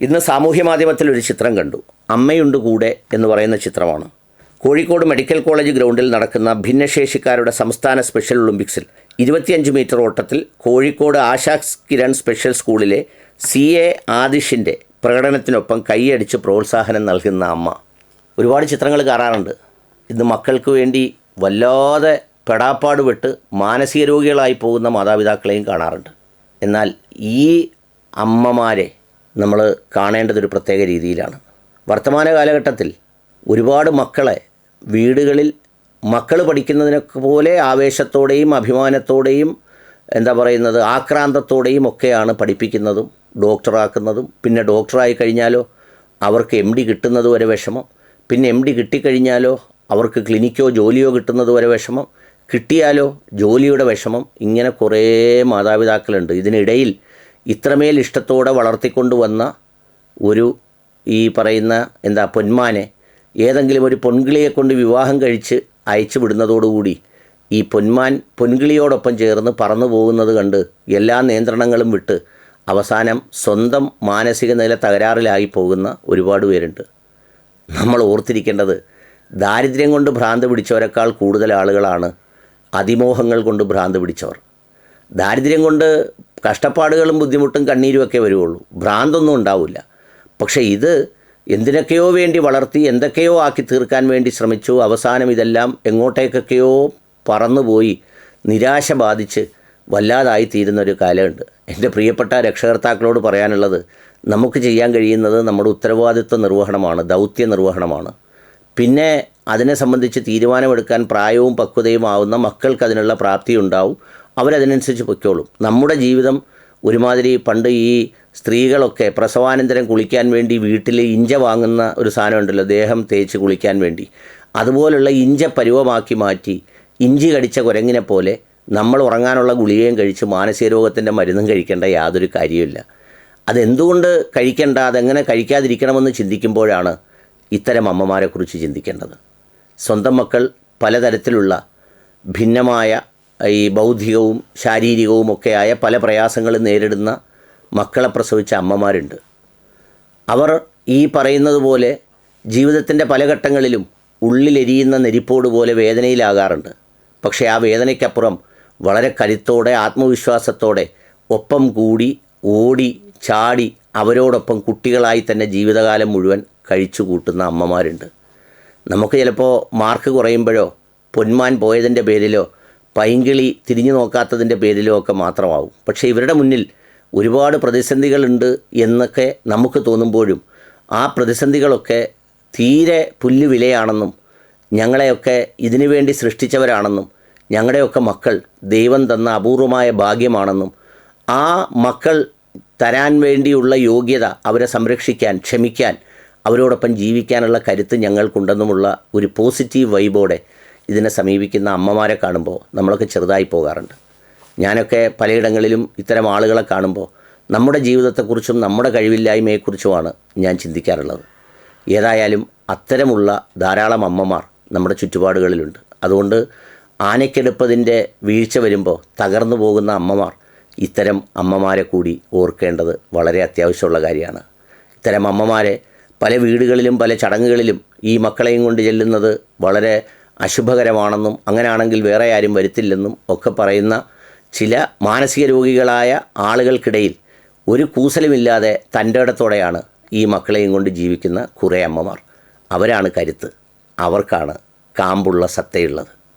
ഇന്ന് സാമൂഹ്യ മാധ്യമത്തിൽ ഒരു ചിത്രം കണ്ടു. അമ്മയുണ്ട് കൂടെ എന്ന് പറയുന്ന ചിത്രമാണ്. കോഴിക്കോട് മെഡിക്കൽ കോളേജ് ഗ്രൗണ്ടിൽ നടക്കുന്ന ഭിന്നശേഷിക്കാരുടെ സംസ്ഥാന സ്പെഷ്യൽ ഒളിമ്പിക്സിൽ ഇരുപത്തിയഞ്ച് മീറ്റർ ഓട്ടത്തിൽ കോഴിക്കോട് ആശാസ് കിരൺ സ്പെഷ്യൽ സ്കൂളിലെ സി എ ആദിഷിന്റെ പ്രകടനത്തിനൊപ്പം കൈയടിച്ച് പ്രോത്സാഹനം നൽകുന്ന അമ്മ. ഒരുപാട് ചിത്രങ്ങൾ കാണാറുണ്ട്. ഇന്ന് മക്കൾക്ക് വേണ്ടി വല്ലാതെ പെടാപ്പാട് വിട്ട് മാനസിക രോഗികളായി പോകുന്ന മാതാപിതാക്കളെയും കാണാറുണ്ട്. എന്നാൽ ഈ അമ്മമാരെ നമ്മൾ കാണേണ്ടതൊരു പ്രത്യേക രീതിയിലാണ്. വർത്തമാന കാലഘട്ടത്തിൽ ഒരുപാട് മക്കളെ വീടുകളിൽ മക്കൾ പഠിക്കുന്നതിനൊക്കെ പോലെ ആവേശത്തോടെയും അഭിമാനത്തോടെയും എന്താ പറയുന്നത് ആക്രാന്തത്തോടെയും ഒക്കെയാണ് പഠിപ്പിക്കുന്നതും ഡോക്ടറാക്കുന്നതും. പിന്നെ ഡോക്ടറായി കഴിഞ്ഞാലോ അവർക്ക് എം ഡി കിട്ടുന്നത് വരെ വിഷമം. പിന്നെ എം ഡി കിട്ടിക്കഴിഞ്ഞാലോ അവർക്ക് ക്ലിനിക്കോ ജോലിയോ കിട്ടുന്നത് വരെ വിഷമം. കിട്ടിയാലോ ജോലിയുടെ വിഷമം. ഇങ്ങനെ കുറേ മാതാപിതാക്കളുണ്ട്. ഇതിനിടയിൽ ഇത്രമേൽ ഇഷ്ടത്തോടെ വളർത്തിക്കൊണ്ടുവന്ന ഒരു ഈ പറയുന്ന എന്താ പൊന്മാനെ ഏതെങ്കിലും ഒരു പൊൻകിളിയെ കൊണ്ട് വിവാഹം കഴിച്ച് അയച്ചു വിടുന്നതോടുകൂടി ഈ പൊന്മാൻ പൊൻകിളിയോടൊപ്പം ചേർന്ന് പറന്നു പോകുന്നത് കണ്ട് എല്ലാ നിയന്ത്രണങ്ങളും വിട്ട് അവസാനം സ്വന്തം മാനസിക നില തകരാറിലായി പോകുന്ന ഒരുപാട് പേരുണ്ട്. നമ്മൾ ഓർത്തിരിക്കേണ്ടത് ദാരിദ്ര്യം കൊണ്ട് ഭ്രാന്ത് പിടിച്ചവരെക്കാൾ കൂടുതൽ ആളുകളാണ് അതിമോഹങ്ങൾ കൊണ്ട് ഭ്രാന്ത് പിടിച്ചവർ. ദാരിദ്ര്യം കൊണ്ട് കഷ്ടപ്പാടുകളും ബുദ്ധിമുട്ടും കണ്ണീരുമൊക്കെ വരുവുള്ളൂ. ഭ്രാന്തൊന്നും ഉണ്ടാവില്ല. പക്ഷേ ഇത് എന്തിനൊക്കെയോ വേണ്ടി വളർത്തി എന്തൊക്കെയോ ആക്കി തീർക്കാൻ വേണ്ടി ശ്രമിച്ചു. അവസാനം ഇതെല്ലാം എങ്ങോട്ടേക്കൊക്കെയോ പറന്നുപോയി നിരാശ ബാധിച്ച് വല്ലാതായി തീരുന്ന ഒരു കാലമുണ്ട്. എന്റെ പ്രിയപ്പെട്ട രക്ഷകർത്താക്കളോട് പറയാനുള്ളത് നമുക്ക് ചെയ്യാൻ കഴിയുന്നത് നമ്മുടെ ഉത്തരവാദിത്വ നിർവഹണമാണ് ദൗത്യ നിർവഹണമാണ്. പിന്നെ അതിനെ സംബന്ധിച്ച് തീരുമാനമെടുക്കാൻ പ്രായവും പക്വതയും ആവുന്ന മക്കൾക്ക് അതിനുള്ള പ്രാപ്തി ഉണ്ടാവും അവരതിനനുസരിച്ച് പൊയ്ക്കോളും. നമ്മുടെ ജീവിതം ഒരുമാതിരി പണ്ട് ഈ സ്ത്രീകളൊക്കെ പ്രസവാനന്തരം കുളിക്കാൻ വേണ്ടി വീട്ടിൽ ഇഞ്ച വാങ്ങുന്ന ഒരു സാധനമുണ്ടല്ലോ ദേഹം തേച്ച് കുളിക്കാൻ വേണ്ടി. അതുപോലുള്ള ഇഞ്ച പരുവമാക്കി മാറ്റി ഇഞ്ചി കടിച്ച കുരങ്ങിനെ പോലെ നമ്മൾ ഉറങ്ങാനുള്ള ഗുളികയും കഴിച്ച് മാനസിക രോഗത്തിന്റെ മരുന്നും കഴിക്കേണ്ട യാതൊരു കാര്യമില്ല അതെന്തുകൊണ്ട് കഴിക്കേണ്ട അതെങ്ങനെ കഴിക്കാതിരിക്കണമെന്ന് ചിന്തിക്കുമ്പോഴാണ് ഇത്തരം അമ്മമാരെക്കുറിച്ച് ചിന്തിക്കേണ്ടത്. സ്വന്തം മക്കൾ പലതരത്തിലുള്ള ഭിന്നമായ ഈ ബൗദ്ധികവും ശാരീരികവും ഒക്കെയായ പല പ്രയാസങ്ങളും നേരിടുന്ന മക്കളെ പ്രസവിച്ച അമ്മമാരുണ്ട്. അവർ ഈ പറയുന്നത് പോലെ ജീവിതത്തിന്റെ പല ഘട്ടങ്ങളിലും ഉള്ളിലെരിയുന്ന നെരിപ്പോട് പോലെ വേദനയിലാകാറുണ്ട്. പക്ഷേ ആ വേദനയ്ക്കപ്പുറം വളരെ കരുത്തോടെ ആത്മവിശ്വാസത്തോടെ ഒപ്പം കൂടി ഓടി ചാടി അവരോടൊപ്പം കുട്ടികളായി തന്നെ ജീവിതകാലം മുഴുവൻ കഴിച്ചു കൂട്ടുന്ന അമ്മമാരുണ്ട്. നമുക്ക് ചിലപ്പോൾ മാർക്ക് കുറയുമ്പോഴോ പൊന്മാൻ പോയതിന്റെ പേരിലോ പൈങ്കിളി തിരിഞ്ഞു നോക്കാത്തതിന്റെ പേരിലും ഒക്കെ മാത്രമാവും. പക്ഷേ ഇവരുടെ മുന്നിൽ ഒരുപാട് പ്രതിസന്ധികളുണ്ട് എന്നൊക്കെ നമുക്ക് തോന്നുമ്പോഴും ആ പ്രതിസന്ധികളൊക്കെ തീരെ പുല്ല് വിലയാണെന്നും ഞങ്ങളെയൊക്കെ ഇതിനു വേണ്ടി സൃഷ്ടിച്ചവരാണെന്നും ഞങ്ങളുടെയൊക്കെ മക്കൾ ദൈവം തന്ന അപൂർവമായ ഭാഗ്യമാണെന്നും ആ മക്കൾ തരാൻ വേണ്ടിയുള്ള യോഗ്യത അവരെ സംരക്ഷിക്കാൻ ക്ഷമിക്കാൻ അവരോടൊപ്പം ജീവിക്കാനുള്ള കരുത്ത് ഞങ്ങൾക്കുണ്ടെന്നുമുള്ള ഒരു പോസിറ്റീവ് വൈബോടെ ഇതിനെ സമീപിക്കുന്ന അമ്മമാരെ കാണുമ്പോൾ നമ്മളൊക്കെ ചെറുതായി പോകാറുണ്ട്. ഞാനൊക്കെ പലയിടങ്ങളിലും ഇത്തരം ആളുകളെ കാണുമ്പോൾ നമ്മുടെ ജീവിതത്തെക്കുറിച്ചും നമ്മുടെ കഴിവില്ലായ്മയെക്കുറിച്ചുമാണ് ഞാൻ ചിന്തിക്കാറുള്ളത്. ഏതായാലും അത്തരമുള്ള ധാരാളം അമ്മമാർ നമ്മുടെ ചുറ്റുപാടുകളിലുണ്ട്. അതുകൊണ്ട് ആനയ്ക്കെടുപ്പതിന്റെ വീഴ്ച വരുമ്പോൾ തകർന്നു പോകുന്ന അമ്മമാർ ഇത്തരം അമ്മമാരെ കൂടി ഓർക്കേണ്ടത് വളരെ അത്യാവശ്യമുള്ള കാര്യമാണ്. ഇത്തരം അമ്മമാരെ പല വീടുകളിലും പല ചടങ്ങുകളിലും ഈ മക്കളെയും കൊണ്ട് ചെല്ലുന്നത് വളരെ അശുഭകരമാണെന്നും അങ്ങനെയാണെങ്കിൽ വേറെ ആരും വരുത്തില്ലെന്നും ഒക്കെ പറയുന്ന ചില മാനസിക രോഗികളായ ആളുകൾക്കിടയിൽ ഒരു കൂസലുമില്ലാതെ തന്റെ ഇടത്തോടെയാണ് ഈ മക്കളെയും കൊണ്ട് ജീവിക്കുന്ന കുറേ അമ്മമാർ. അവരാണ് കരുത്ത്. അവർക്കാണ് കാമ്പുള്ള സത്തയുള്ളത്.